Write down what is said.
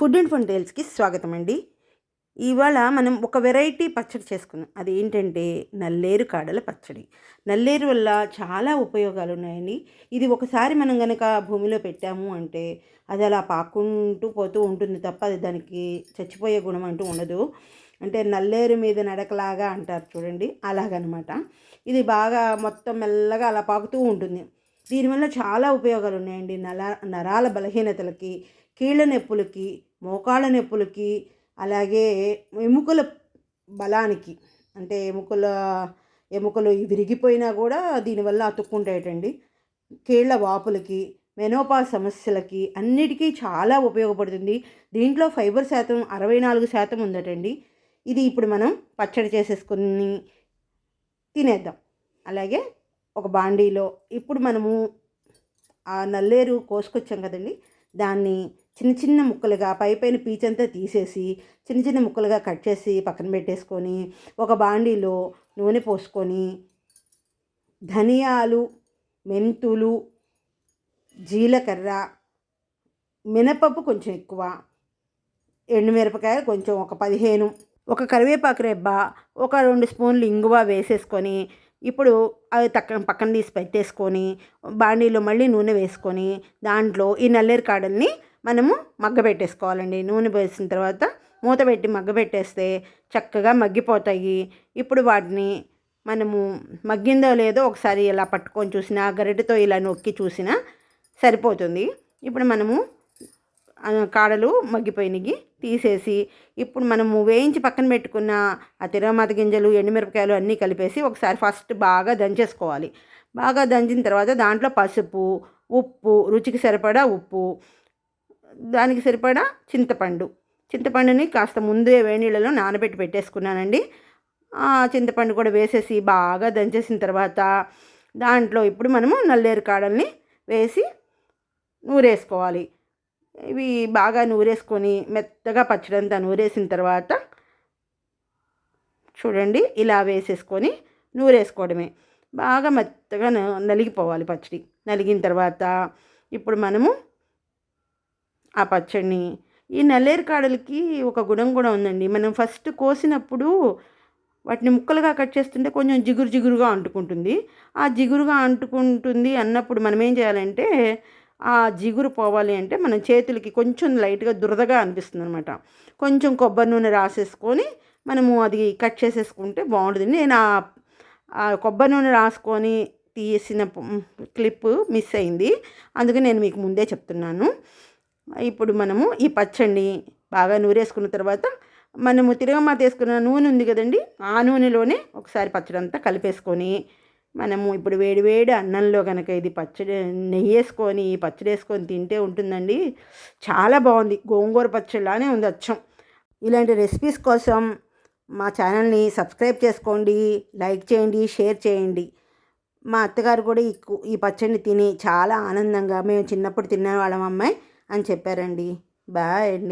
Food and fun టేల్స్కి స్వాగతం అండి ఇవాళ మనం ఒక వెరైటీ పచ్చడి చేసుకుందాం. అది ఏంటంటే నల్లేరు కాడల పచ్చడి. నల్లేరు వల్ల చాలా ఉపయోగాలు ఉన్నాయండి ఇది ఒకసారి మనం కనుక భూమిలో పెట్టాము అంటే అది అలా పాకుంటూ పోతూ ఉంటుంది తప్ప అది దానికి చచ్చిపోయే గుణం అంటూ ఉండదు. అంటే నల్లేరు మీద నడకలాగా అంటారు చూడండి. అలాగనమాట. ఇది బాగా మొత్తం మెల్లగా అలా పాకుతూ ఉంటుంది. దీనివల్ల చాలా ఉపయోగాలు ఉన్నాయండి నల నరాల బలహీనతలకి కీళ్ళ నొప్పులకి మోకాళ్ళ నొప్పులకి అలాగే ఎముకల బలానికి అంటే ఎముకల ఎముకలు విరిగిపోయినా కూడా దీనివల్ల అతుక్కుంటాయటండి. కీళ్ళ వాపులకి మెనోపా సమస్యలకి అన్నిటికీ చాలా ఉపయోగపడుతుంది. దీంట్లో ఫైబర్ శాతం అరవై నాలుగు శాతం ఉందటండి. ఇది ఇప్పుడు మనం పచ్చడి చేసేసుకుని తినేద్దాం. అలాగే ఒక బాండీలో ఇప్పుడు మనము ఆ నల్లేరు కోసుకొచ్చాం కదండి. దాన్ని చిన్న చిన్న ముక్కలుగా పై పైన పీచంతా తీసేసి చిన్న చిన్న ముక్కలుగా కట్ చేసి పక్కన పెట్టేసుకొని ఒక బాండీలో నూనె పోసుకొని ధనియాలు మెంతులు జీలకర్ర మినపప్పు కొంచెం ఎక్కువ ఎండుమిరపకాయలు కొంచెం ఒక పదిహేను ఒక కరివేపాకు రెబ్బ ఒక రెండు స్పూన్లు ఇంగువ వేసేసుకొని ఇప్పుడు అవి తక్క పక్కన తీసి పెట్టేసుకొని బాండీలో మళ్ళీ నూనె వేసుకొని దాంట్లో ఈ నల్లేరు కాడల్ని మనము మగ్గబెట్టేసుకోవాలండి నూనె పోసిన తర్వాత మూత పెట్టి మగ్గబెట్టేస్తే చక్కగా మగ్గిపోతాయి. ఇప్పుడు వాటిని మనము మగ్గిందో లేదో ఒకసారి ఇలా పట్టుకొని చూసినా గరిటెతో ఇలా నొక్కి చూసినా సరిపోతుంది. ఇప్పుడు మనము కాడలు మగ్గిపోయినవి తీసేసి ఇప్పుడు మనము వేయించి పక్కన పెట్టుకున్న ఆ తిరగమాత గింజలు ఎండుమిరపకాయలు అన్నీ కలిపేసి ఒకసారి ఫస్ట్ బాగా దంచేసుకోవాలి. బాగా దంచిన తర్వాత దాంట్లో పసుపు ఉప్పు రుచికి సరిపడా ఉప్పు దానికి సరిపడా చింతపండు. చింతపండుని కాస్త ముందే వేణీళ్ళలో నానబెట్టి పెట్టేసుకున్నానండి. చింతపండు కూడా వేసేసి బాగా దంచేసిన తర్వాత దాంట్లో ఇప్పుడు మనము నల్లేరు కాడల్ని వేసి నూరేసుకోవాలి. ఇవి బాగా నూరేసుకొని మెత్తగా పచ్చడంతా నూరేసిన తర్వాత చూడండి ఇలా వేసేసుకొని నూరేసుకోవడమే. బాగా మెత్తగా నలిగిపోవాలి పచ్చడి. నలిగిన తర్వాత ఇప్పుడు మనము ఆ పచ్చడిని. ఈ నల్లేరు కాడలకి ఒక గుణం కూడా ఉందండి. మనం ఫస్ట్ కోసినప్పుడు వాటిని ముక్కలుగా కట్ చేస్తుంటే కొంచెం జిగురు జిగురుగా అంటుకుంటుంది. ఆ జిగురుగా అంటుకుంటుంది అన్నప్పుడు మనం ఏం చేయాలంటే ఆ జిగురు పోవాలి అంటే మన చేతులకి కొంచెం లైట్గా దురదగా అనిపిస్తుంది అనమాట కొంచెం కొబ్బరి నూనె రాసేసుకొని మనము అది కట్ చేసేసుకుంటే బాగుంటుంది. నేను ఆ కొబ్బరి నూనె రాసుకొని తీసిన క్లిప్ మిస్ అయింది. అందుకే నేను మీకు ముందే చెప్తున్నాను. ఇప్పుడు మనము ఈ పచ్చడిని బాగా నూరేసుకున్న తర్వాత మనము తిరగమాత వేసుకున్న నూనె ఉంది కదండి ఆ నూనెలోనే ఒకసారి పచ్చడి అంతా కలిపేసుకొని మనము ఇప్పుడు వేడి వేడి అన్నంలో కనుక ఇది పచ్చడి నెయ్యి వేసుకొని పచ్చడి వేసుకొని తింటే ఉంటుందండి. చాలా బాగుంది. గోంగూర పచ్చడిలానే ఉంది అచ్చం. ఇలాంటి రెసిపీస్ కోసం మా ఛానల్ని సబ్స్క్రైబ్ చేసుకోండి లైక్ చేయండి షేర్ చేయండి. మా అత్తగారు కూడా ఈ ఈ పచ్చడిని తిని చాలా ఆనందంగా మేము చిన్నప్పుడు తిన్న వాళ్ళం అమ్మాయి. అని చెప్పారండి. బాయ్ అండి.